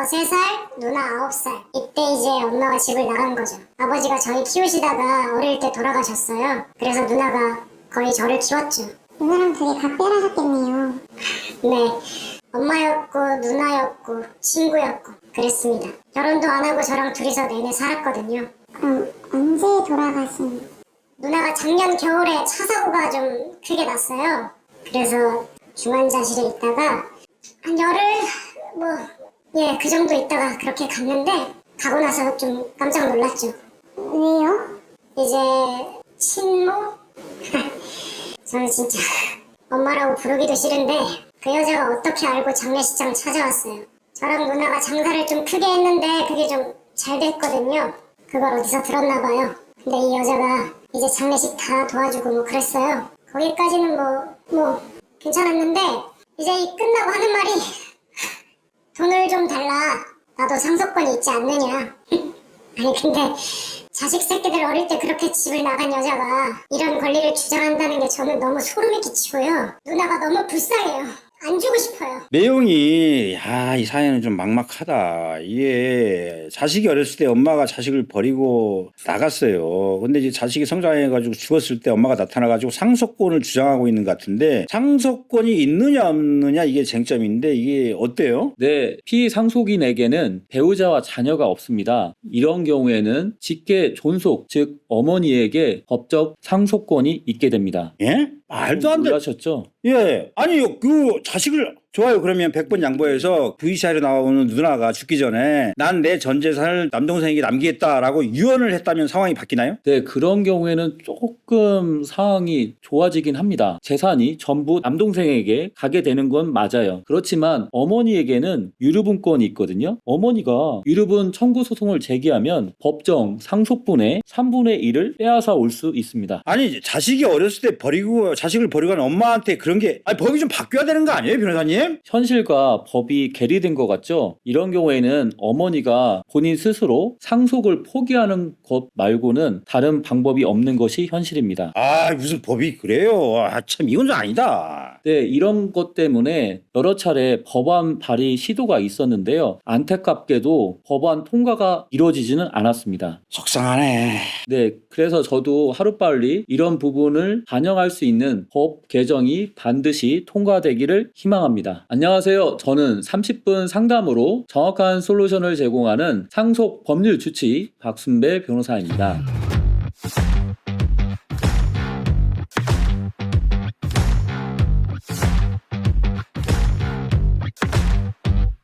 저 3살, 누나 9살. 이때 이제 엄마가 집을 나간 거죠. 아버지가 저희 키우시다가 어릴 때 돌아가셨어요. 그래서 누나가 거의 저를 키웠죠. 누나랑 둘이 각별하셨겠네요. 네. 엄마였고, 누나였고, 친구였고, 그랬습니다. 결혼도 안 하고 저랑 둘이서 내내 살았거든요. 그럼 언제 돌아가신? 누나가 작년 겨울에 차 사고가 좀 크게 났어요. 그래서 중환자실에 있다가 한 열흘 뭐 예 그 정도 있다가 그렇게 갔는데 가고 나서 좀 깜짝 놀랐죠. 왜요? 이제 친모? 저는 진짜 엄마라고 부르기도 싫은데 그 여자가 어떻게 알고 장례식장 찾아왔어요. 저랑 누나가 장사를 좀 크게 했는데 그게 좀 잘 됐거든요. 그걸 어디서 들었나 봐요. 근데 이 여자가 이제 장례식 다 도와주고 뭐 그랬어요. 거기까지는 뭐, 뭐 괜찮았는데 이제 이 끝나고 하는 말이 돈을 좀 달라. 나도 상속권이 있지 않느냐. 아니 근데 자식 새끼들 어릴 때 그렇게 집을 나간 여자가 이런 권리를 주장한다는 게 저는 너무 소름이 끼치고요. 누나가 너무 불쌍해요. 안 주고 싶어요. 내용이 야 이 사연은 좀 막막하다. 이게 자식이 어렸을 때 엄마가 자식을 버리고 나갔어요. 근데 이제 자식이 성장해 가지고 죽었을 때 엄마가 나타나 가지고 상속권을 주장하고 있는 것 같은데 상속권이 있느냐 없느냐 이게 쟁점인데 이게 어때요? 네, 피상속인에게는 배우자와 자녀가 없습니다. 이런 경우에는 직계 존속, 즉 어머니에게 법적 상속권이 있게 됩니다. 예? 말도 안 돼. 놀라셨죠? 예. 아니, 그 자식을 좋아요. 그러면 100번 양보해서 VCR에 나오는 누나가 죽기 전에 난 내 전 재산을 남동생에게 남기겠다라고 유언을 했다면 상황이 바뀌나요? 네, 그런 경우에는 조금 상황이 좋아지긴 합니다. 재산이 전부 남동생에게 가게 되는 건 맞아요. 그렇지만 어머니에게는 유류분권이 있거든요. 어머니가 유류분 청구 소송을 제기하면 법정 상속분의 3분의 1을 빼앗아 올 수 있습니다. 아니, 자식이 어렸을 때 버리고 자식을 버리고 한 엄마한테 그런 게 아니, 법이 좀 바뀌어야 되는 거 아니에요, 변호사님? 현실과 법이 괴리된 것 같죠? 이런 경우에는 어머니가 본인 스스로 상속을 포기하는 것 말고는 다른 방법이 없는 것이 현실입니다. 아, 무슨 법이 그래요? 아, 참 이건 좀 아니다. 네, 이런 것 때문에 여러 차례 법안 발의 시도가 있었는데요. 안타깝게도 법안 통과가 이루어지지는 않았습니다. 속상하네. 네, 그래서 저도 하루빨리 이런 부분을 반영할 수 있는 법 개정이 반드시 통과되기를 희망합 니다. 안녕하세요. 저는 30분 상담으로 정확한 솔루션을 제공하는 상속 법률 주치 박순배 변호사입니다.